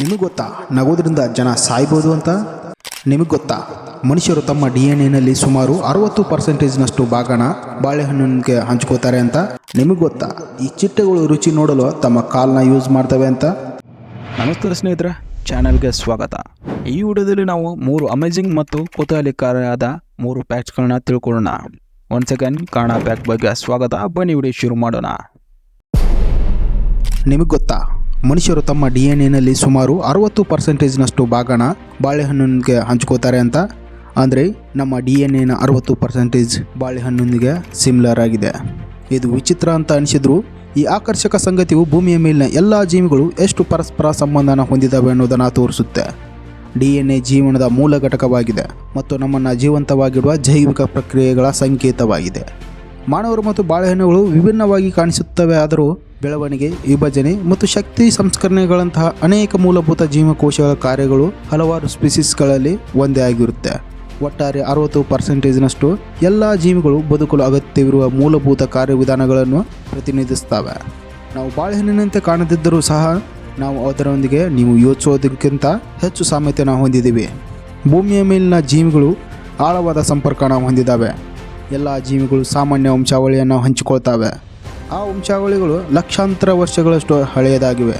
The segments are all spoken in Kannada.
ನಿಮಗೆ ಗೊತ್ತಾ? ನಗೋದ್ರಿಂದ ಜನ ಸಾಯ್ಬೋದು ಅಂತ? ನಿಮಗೆ ಗೊತ್ತಾ? ಮನುಷ್ಯರು ತಮ್ಮ ಡಿ ಎನ್ ಎನಲ್ಲಿ ಸುಮಾರು ಅರವತ್ತು ಪರ್ಸೆಂಟೇಜ್ನಷ್ಟು ಭಾಗನ ಬಾಳೆಹಣ್ಣಿಗೆ ಹಂಚ್ಕೋತಾರೆ ಅಂತ? ನಿಮಗೆ ಗೊತ್ತಾ? ಈ ಚಿಟ್ಟೆಗಳು ರುಚಿ ನೋಡಲು ತಮ್ಮ ಕಾಲ್ನ ಯೂಸ್ ಮಾಡ್ತವೆ ಅಂತ? ನಮಸ್ಕಾರ ಸ್ನೇಹಿತರೆ, ಚಾನಲ್ಗೆ ಸ್ವಾಗತ. ಈ ವಿಡಿಯೋದಲ್ಲಿ ನಾವು ಮೂರು ಅಮೇಜಿಂಗ್ ಮತ್ತು ಕುತೂಹಲಕಾರಿಯಾದ ಮೂರು ಪ್ಯಾಕ್ಸ್ಗಳನ್ನ ತಿಳ್ಕೊಳ್ಳೋಣ. ಒನ್ ಸೆಕೆಂಡ್ ಕಾಣ ಪ್ಯಾಕ್ ಬಗ್ಗೆ ಸ್ವಾಗತ. ಬನ್ನಿ ವಿಡಿಯೋ ಶುರು ಮಾಡೋಣ. ನಿಮಗೆ ಗೊತ್ತಾ? ಮನುಷ್ಯರು ತಮ್ಮ ಡಿ ಎನ್ ಎನಲ್ಲಿ ಸುಮಾರು ಅರವತ್ತು ಪರ್ಸೆಂಟೇಜ್ನಷ್ಟು ಭಾಗನ ಬಾಳೆಹಣ್ಣಿಗೆ ಹಂಚ್ಕೋತಾರೆ ಅಂತ. ಅಂದರೆ ನಮ್ಮ ಡಿ ಎನ್ ಎನ ಅರವತ್ತು ಪರ್ಸೆಂಟೇಜ್ ಬಾಳೆಹಣ್ಣಿಗೆ ಸಿಮಿಲರ್ ಆಗಿದೆ. ಇದು ವಿಚಿತ್ರ ಅಂತ ಅನಿಸಿದ್ರು. ಈ ಆಕರ್ಷಕ ಸಂಗತಿಯು ಭೂಮಿಯ ಮೇಲಿನ ಎಲ್ಲ ಜೀವಿಗಳು ಎಷ್ಟು ಪರಸ್ಪರ ಸಂಬಂಧನ ಹೊಂದಿದ್ದಾವೆ ಅನ್ನೋದನ್ನು ತೋರಿಸುತ್ತೆ. ಡಿ ಎನ್ ಎ ಜೀವನದ ಮೂಲ ಘಟಕವಾಗಿದೆ ಮತ್ತು ನಮ್ಮನ್ನು ಜೀವಂತವಾಗಿಡುವ ಜೈವಿಕ ಪ್ರಕ್ರಿಯೆಗಳ ಸಂಕೇತವಾಗಿದೆ. ಮಾನವರು ಮತ್ತು ಬಾಳೆಹಣ್ಣುಗಳು ವಿಭಿನ್ನವಾಗಿ ಕಾಣಿಸುತ್ತವೆ ಆದರೂ ಬೆಳವಣಿಗೆ, ವಿಭಜನೆ ಮತ್ತು ಶಕ್ತಿ ಸಂಸ್ಕರಣೆಗಳಂತಹ ಅನೇಕ ಮೂಲಭೂತ ಜೀವಕೋಶಗಳ ಕಾರ್ಯಗಳು ಹಲವಾರು ಸ್ಪೀಸೀಸ್ಗಳಲ್ಲಿ ಒಂದೇ ಆಗಿರುತ್ತೆ. ಒಟ್ಟಾರೆ ಅರವತ್ತು ಪರ್ಸೆಂಟೇಜ್ನಷ್ಟು ಎಲ್ಲ ಜೀವಿಗಳು ಬದುಕಲು ಅಗತ್ಯವಿರುವ ಮೂಲಭೂತ ಕಾರ್ಯವಿಧಾನಗಳನ್ನು ಪ್ರತಿನಿಧಿಸ್ತವೆ ನಾವು ಬಾಳೆಹಣ್ಣಿನಂತೆ ಕಾಣದಿದ್ದರೂ ಸಹ ನಾವು ಅದರೊಂದಿಗೆ ನೀವು ಯೋಚಿಸೋದಕ್ಕಿಂತ ಹೆಚ್ಚು ಸಾಮ್ಯತೆಯನ್ನು ಹೊಂದಿದ್ದೀವಿ. ಭೂಮಿಯ ಮೇಲಿನ ಜೀವಿಗಳು ಆಳವಾದ ಸಂಪರ್ಕನ ಹೊಂದಿದ್ದಾವೆ. ಎಲ್ಲ ಜೀವಿಗಳು ಸಾಮಾನ್ಯ ವಂಶಾವಳಿಯನ್ನು ಹಂಚಿಕೊಳ್ತವೆ. ಆ ವಂಶಾವಳಿಗಳು ಲಕ್ಷಾಂತರ ವರ್ಷಗಳಷ್ಟು ಹಳೆಯದಾಗಿವೆ.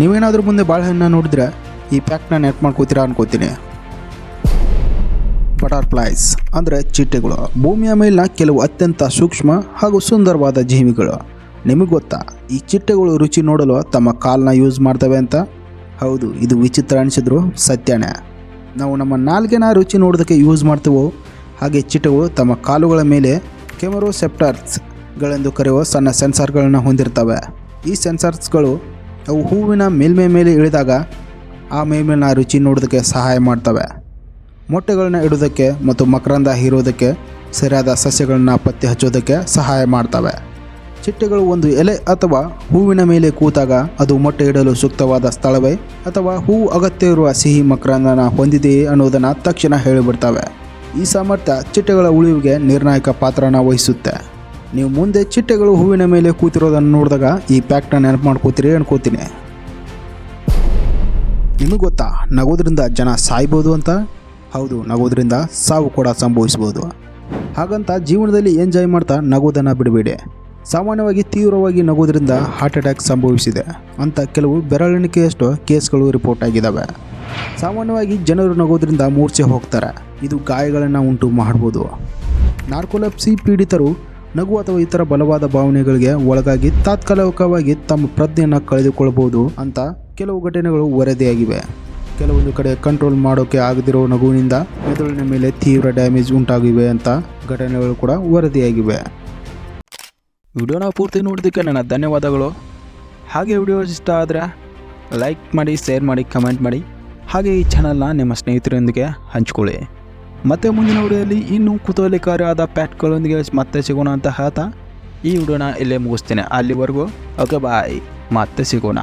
ನೀವೇನಾದರೂ ಮುಂದೆ ಬಾಳೆಹಣ್ಣು ನೋಡಿದ್ರೆ ಈ ಪ್ಯಾಕ್ನ ನೆಟ್ ಮಾಡ್ಕೋತೀರಾ ಅನ್ಕೋತೀನಿ. ಬಟರ್ಫ್ಲೈಸ್ ಅಂದರೆ ಚಿಟ್ಟೆಗಳು ಭೂಮಿಯ ಮೇಲಿನ ಕೆಲವು ಅತ್ಯಂತ ಸೂಕ್ಷ್ಮ ಹಾಗೂ ಸುಂದರವಾದ ಜೀವಿಗಳು. ನಿಮಗೆ ಗೊತ್ತಾ, ಈ ಚಿಟ್ಟೆಗಳು ರುಚಿ ನೋಡಲು ತಮ್ಮ ಕಾಲನ್ನ ಯೂಸ್ ಮಾಡ್ತವೆ ಅಂತ? ಹೌದು, ಇದು ವಿಚಿತ್ರ ಅನಿಸಿದ್ರು ಸತ್ಯನೇ. ನಾವು ನಮ್ಮ ನಾಲ್ಗೆನ ರುಚಿ ನೋಡೋದಕ್ಕೆ ಯೂಸ್ ಮಾಡ್ತೀವೋ? ಹಾಗೆ ಚಿಟ್ಟೆಗಳು ತಮ್ಮ ಕಾಲುಗಳ ಮೇಲೆ ಕೆಮರೋಸೆಪ್ಟರ್ಸ್ಗಳೆಂದು ಕರೆಯುವ ಸಣ್ಣ ಸೆನ್ಸಾರ್ಗಳನ್ನು ಹೊಂದಿರ್ತವೆ ಈ ಸೆನ್ಸಾರ್ಸ್ಗಳು ಅವು ಹೂವಿನ ಮೇಲ್ಮೈ ಮೇಲೆ ಇಳಿದಾಗ ಆ ಮೇಲ್ಮೇಲಿನ ರುಚಿ ನೋಡೋದಕ್ಕೆ ಸಹಾಯ ಮಾಡ್ತವೆ. ಮೊಟ್ಟೆಗಳನ್ನ ಇಡೋದಕ್ಕೆ ಮತ್ತು ಮಕರಂದ ಹೀರೋದಕ್ಕೆ ಸರಿಯಾದ ಸಸ್ಯಗಳನ್ನು ಪತ್ತೆ ಹಚ್ಚೋದಕ್ಕೆ ಸಹಾಯ ಮಾಡ್ತವೆ. ಚಿಟ್ಟೆಗಳು ಒಂದು ಎಲೆ ಅಥವಾ ಹೂವಿನ ಮೇಲೆ ಕೂತಾಗ ಅದು ಮೊಟ್ಟೆ ಇಡಲು ಸೂಕ್ತವಾದ ಸ್ಥಳವೇ ಅಥವಾ ಹೂವು ಅಗತ್ಯವಿರುವ ಸಿಹಿ ಮಕರಂದನ ಹೊಂದಿದೆಯೇ ಅನ್ನೋದನ್ನು ತಕ್ಷಣ ಹೇಳಿಬಿಡ್ತವೆ. ಈ ಸಾಮರ್ಥ್ಯ ಚಿಟ್ಟೆಗಳ ಉಳಿವಿಗೆ ನಿರ್ಣಾಯಕ ಪಾತ್ರನ ವಹಿಸುತ್ತೆ. ನೀವು ಮುಂದೆ ಚಿಟ್ಟೆಗಳು ಹೂವಿನ ಮೇಲೆ ಕೂತಿರೋದನ್ನು ನೋಡಿದಾಗ ಈ ಪ್ಯಾಕ್ನ ನೆನಪು ಮಾಡ್ಕೋತೀರಿ ಅನ್ಕೋತೀನಿ. ನಿಮಗೆ ಗೊತ್ತಾ, ನಗೋದ್ರಿಂದ ಜನ ಸಾಯ್ಬೋದು ಅಂತ? ಹೌದು, ನಗೋದ್ರಿಂದ ಸಾವು ಕೂಡ ಸಂಭವಿಸ್ಬೋದು. ಹಾಗಂತ ಜೀವನದಲ್ಲಿ ಎಂಜಾಯ್ ಮಾಡ್ತಾ ನಗೋದನ್ನು ಬಿಡಬೇಡಿ. ಸಾಮಾನ್ಯವಾಗಿ ತೀವ್ರವಾಗಿ ನಗೋದ್ರಿಂದ ಹಾರ್ಟ್ ಅಟ್ಯಾಕ್ ಸಂಭವಿಸಿದೆ ಅಂತ ಕೆಲವು ಬೆರಳೆಣಿಕೆಯಷ್ಟು ಕೇಸ್ಗಳು ರಿಪೋರ್ಟ್ ಆಗಿದ್ದಾವೆ ಸಾಮಾನ್ಯವಾಗಿ ಜನರು ನಗೋದ್ರಿಂದ ಮೂರ್ಛೆ ಹೋಗ್ತಾರೆ. ಇದು ಗಾಯಗಳನ್ನು ಉಂಟು ಮಾಡ್ಬೋದು. ನಾರ್ಕೋಲೆಪ್ಸಿ ಪೀಡಿತರು ನಗು ಅಥವಾ ಇತರ ಬಲವಾದ ಭಾವನೆಗಳಿಗೆ ಒಳಗಾಗಿ ತಾತ್ಕಾಲಿಕವಾಗಿ ತಮ್ಮ ಪ್ರಜ್ಞೆಯನ್ನು ಕಳೆದುಕೊಳ್ಳಬಹುದು ಅಂತ ಕೆಲವು ಘಟನೆಗಳು ವರದಿಯಾಗಿವೆ. ಕೆಲವೊಂದು ಕಡೆ ಕಂಟ್ರೋಲ್ ಮಾಡೋಕೆ ಆಗದಿರೋ ನಗುವಿನಿಂದ ಮೆದುಳಿನ ಮೇಲೆ ತೀವ್ರ ಡ್ಯಾಮೇಜ್ ಉಂಟಾಗಿವೆ ಅಂತ ಘಟನೆಗಳು ಕೂಡ ವರದಿಯಾಗಿವೆ. ವಿಡಿಯೋನ ಪೂರ್ತಿ ನೋಡೋದಕ್ಕೆ ನನ್ನ ಧನ್ಯವಾದಗಳು. ಹಾಗೆ ವಿಡಿಯೋ ಇಷ್ಟ ಆದರೆ ಲೈಕ್ ಮಾಡಿ, ಶೇರ್ ಮಾಡಿ, ಕಮೆಂಟ್ ಮಾಡಿ. ಹಾಗೆ ಈ ಚಾನಲ್ನ ನಿಮ್ಮ ಸ್ನೇಹಿತರೊಂದಿಗೆ ಹಂಚ್ಕೊಳ್ಳಿ. ಮತ್ತೆ ಮುಂದಿನ ವಿಡಿಯೋದಲ್ಲಿ ಇನ್ನೂ ಕುತೂಹಲಕಾರಿಯಾದ ಪ್ಯಾಟ್ಗಳೊಂದಿಗೆ ಮತ್ತೆ ಸಿಗೋಣ ಅಂತ ಹೇಳ್ತಾ, ಈ ವಿಡಿಯೋನ ಇಲ್ಲೇ ಮುಗಿಸ್ತೇನೆ. ಅಲ್ಲಿವರೆಗೂ ಓಕೆ ಬಾಯ್ ಮತ್ತೆ ಸಿಗೋಣ.